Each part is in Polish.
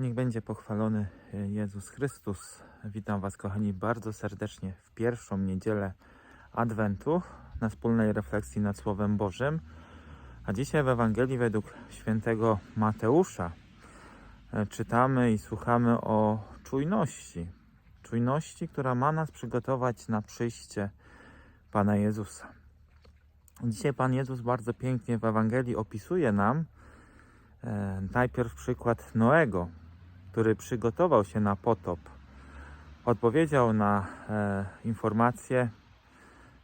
Niech będzie pochwalony e, Jezus Chrystus. Witam Was, kochani, bardzo serdecznie w pierwszą niedzielę Adwentu na wspólnej refleksji nad Słowem Bożym. A dzisiaj w Ewangelii według świętego Mateusza e, czytamy i słuchamy o czujności. Czujności, która ma nas przygotować na przyjście Pana Jezusa. Dzisiaj Pan Jezus bardzo pięknie w Ewangelii opisuje nam e, najpierw przykład Noego, który przygotował się na potop. Odpowiedział na e, informację,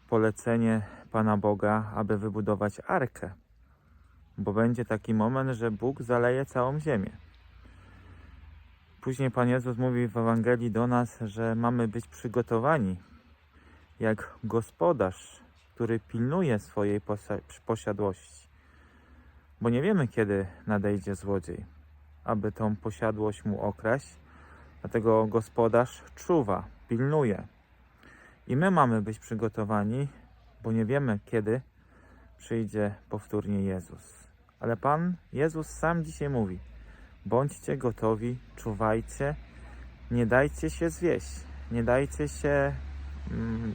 polecenie Pana Boga, aby wybudować arkę, bo będzie taki moment, że Bóg zaleje całą ziemię. Później Pan Jezus mówi w Ewangelii do nas, że mamy być przygotowani jak gospodarz, który pilnuje swojej posiadłości. Bo nie wiemy, kiedy nadejdzie złodziej, aby tą posiadłość mu okraść. Dlatego gospodarz czuwa, pilnuje. I my mamy być przygotowani, bo nie wiemy, kiedy przyjdzie powtórnie Jezus. Ale Pan Jezus sam dzisiaj mówi: bądźcie gotowi, czuwajcie, nie dajcie się zwieść, nie dajcie się mm,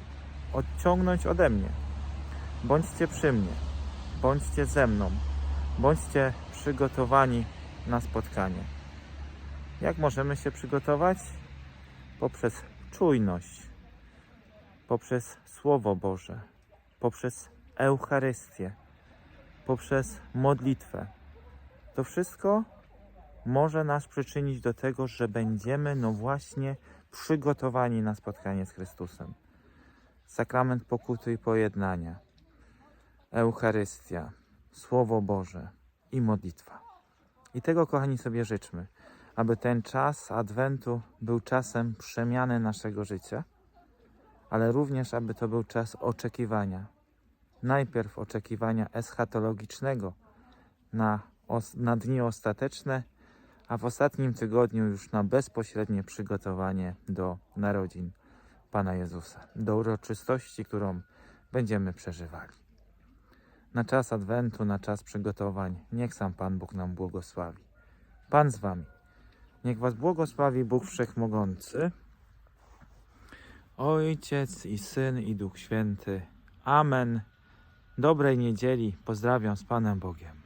odciągnąć ode mnie. Bądźcie przy mnie, bądźcie ze mną, bądźcie przygotowani na spotkanie. Jak możemy się przygotować? Poprzez czujność, poprzez Słowo Boże, poprzez Eucharystię, poprzez modlitwę. To wszystko może nas przyczynić do tego, że będziemy, no właśnie, przygotowani na spotkanie z Chrystusem. Sakrament pokuty i pojednania, Eucharystia, Słowo Boże i modlitwa. I tego, kochani, sobie życzmy, aby ten czas Adwentu był czasem przemiany naszego życia, ale również, aby to był czas oczekiwania. Najpierw oczekiwania eschatologicznego na, na dni ostateczne, a w ostatnim tygodniu już na bezpośrednie przygotowanie do narodzin Pana Jezusa, do uroczystości, którą będziemy przeżywali. Na czas Adwentu, na czas przygotowań, niech sam Pan Bóg nam błogosławi. Pan z Wami. Niech Was błogosławi Bóg Wszechmogący, Ojciec i Syn i Duch Święty. Amen. Dobrej niedzieli. Pozdrawiam z Panem Bogiem.